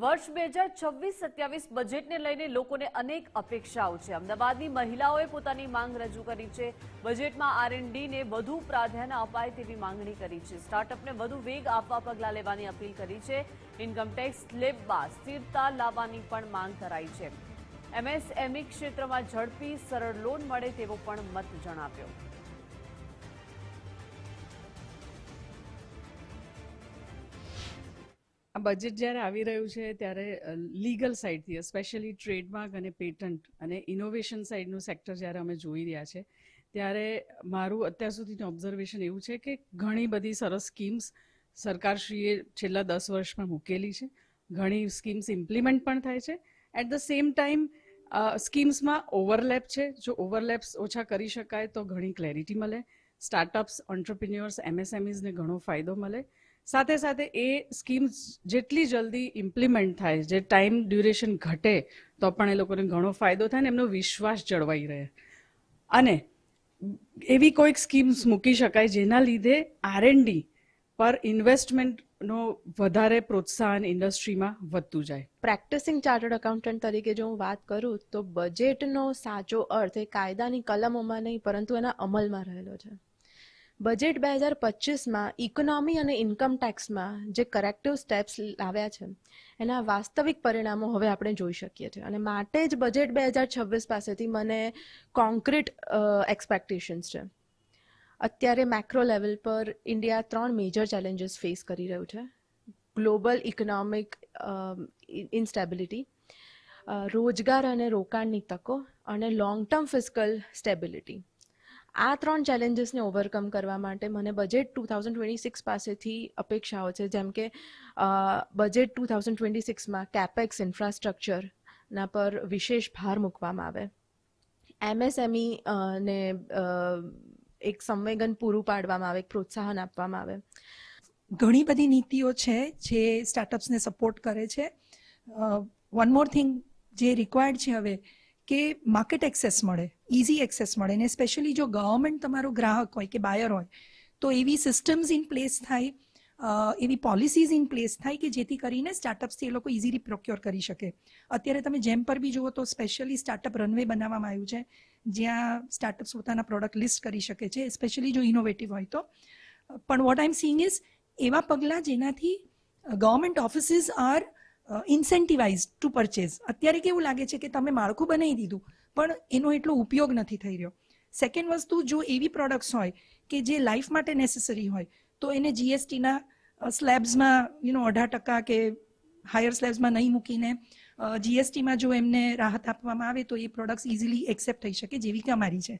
વર્ષ બે હજાર છવ્વીસ સત્યાવીસ બજેટને લઈને લોકોને અનેક અપેક્ષાઓ છે. અમદાવાદની મહિલાઓએ પોતાની માંગ રજૂ કરી છે. બજેટમાં આરએનડીને વધુ પ્રાધાન્ય અપાય તેવી માંગણી કરી છે. સ્ટાર્ટઅપને વધુ વેગ આપવા પગલાં લેવાની અપીલ કરી છે. ઇન્કમટેક્સ સ્લેબમાં સ્થિરતા લાવવાની પણ માંગ કરાઈ છે. એમએસએમઈ ક્ષેત્રમાં ઝડપી, સરળ લોન મળે તેવો પણ મત જણાવ્યો. આ બજેટ જ્યારે આવી રહ્યું છે ત્યારે લીગલ સાઇડથી સ્પેશિયલી ટ્રેડમાર્ક અને પેટન્ટ અને ઇનોવેશન સાઇડનું સેક્ટર જ્યારે અમે જોઈ રહ્યા છે, ત્યારે મારું અત્યાર સુધીનું ઓબ્ઝર્વેશન એવું છે કે ઘણી બધી સરસ સ્કીમ્સ સરકારશ્રીએ છેલ્લા દસ વર્ષમાં મૂકેલી છે. ઘણી સ્કીમ્સ ઇમ્પ્લિમેન્ટ પણ થાય છે. એટ ધ સેમ ટાઈમ સ્કીમ્સમાં ઓવરલેપ છે. જો ઓવરલેપ્સ ઓછા કરી શકાય તો ઘણી ક્લેરિટી મળે. સ્ટાર્ટઅપ્સ ઓન્ટરપ્રિન્યોર્સ એમએસએમઈઝને ઘણો ફાયદો મળે. સાથે સાથે એ સ્કીમ્સ જેટલી જલ્દી ઇમ્પ્લિમેન્ટ થાય, જે ટાઈમ ડ્યુરેશન ઘટે, તો પણ એ લોકોને ઘણો ફાયદો થાય ને એમનો વિશ્વાસ જળવાઈ રહે. અને એવી કોઈક સ્કીમ્સ મૂકી શકાય જેના લીધે આરએનડી પર ઇન્વેસ્ટમેન્ટનો વધારે પ્રોત્સાહન ઇન્ડસ્ટ્રીમાં વધતું જાય. પ્રેક્ટિસિંગ ચાર્ટર્ડ એકાઉન્ટન્ટ તરીકે જો હું વાત કરું, તો બજેટનો સાચો અર્થ એ કાયદાની કલમોમાં નહીં, પરંતુ એના અમલમાં રહેલો છે. બજેટ બે હજાર પચીસમાં ઇકોનોમી અને ઇન્કમ ટેક્સમાં જે કરેક્ટિવ સ્ટેપ્સ લાવ્યા છે, એના વાસ્તવિક પરિણામો હવે આપણે જોઈ શકીએ છીએ. અને માટે જ બજેટ બે હજાર છવ્વીસ પાસેથી મને કોન્ક્રીટ એક્સપેક્ટેશન્સ છે. અત્યારે મેક્રો લેવલ પર ઇન્ડિયા ત્રણ મેજર ચેલેન્જીસ ફેસ કરી રહ્યું છે. ગ્લોબલ ઇકોનોમિક ઇન્સ્ટેબિલિટી રોજગાર અને રોકાણની તકો અને લોંગ ટર્મ ફિઝિકલ સ્ટેબિલિટી આ ત્રણ ચેલેન્જીસને ઓવરકમ કરવા માટે મને budget two thousand twenty six પાસેથી અપેક્ષાઓ છે. જેમ કે બજેટ ટુ થાઉઝન્ડ ટ્વેન્ટી સિક્સમાં કેપેક્સ ઇન્ફ્રાસ્ટ્રક્ચરના પર વિશેષ ભાર મૂકવામાં આવે. એમએસએમઈ ને એક સંવેગન પૂરું પાડવામાં આવે પ્રોત્સાહન આપવામાં આવે. ઘણી બધી નીતિઓ છે જે સ્ટાર્ટઅપ્સને સપોર્ટ કરે છે. વન મોર થિંગ જે રિક્વાયર્ડ છે હવે કે માર્કેટ એક્સેસ મળે ઇઝી એક્સેસ મળે ને સ્પેશિયલી જો ગવર્મેન્ટ તમારો ગ્રાહક હોય કે બાયર હોય, તો એવી સિસ્ટમ્સ ઇન પ્લેસ થાય એવી પોલિસીઝ ઇન પ્લેસ થાય કે જેથી કરીને સ્ટાર્ટઅપ્સથી એ લોકો ઇઝીલી પ્રોક્યોર કરી શકે. અત્યારે તમે જેમ પર બી જુઓ તો સ્પેશિયલી સ્ટાર્ટઅપ રનવે બનાવવામાં આવ્યું છે, જ્યાં સ્ટાર્ટઅપ્સ પોતાના પ્રોડક્ટ લિસ્ટ કરી શકે છે સ્પેશિયલી જો ઇનોવેટિવ હોય તો. પણ what I am seeing is એવા પગલાં જેનાથી government offices are incentivize to purchase. અત્યારે કેવું લાગે છે કે તમે માળખું બનાવી દીધું, પણ એનો એટલો ઉપયોગ નથી થઈ રહ્યો. સેકન્ડ વસ્તુ, જો એવી પ્રોડક્ટ્સ હોય કે જે લાઈફ માટે નેસેસરી હોય, તો એને જીએસટીના સ્લેબ્સમાં યુ નો અઢાર ટકા કે હાયર સ્લેબ્સમાં નહીં મૂકીને જીએસટીમાં જો એમને રાહત આપવામાં આવે, તો એ પ્રોડક્ટ્સ ઇઝીલી એક્સેપ્ટ થઈ શકે જેવી કે અમારી છે.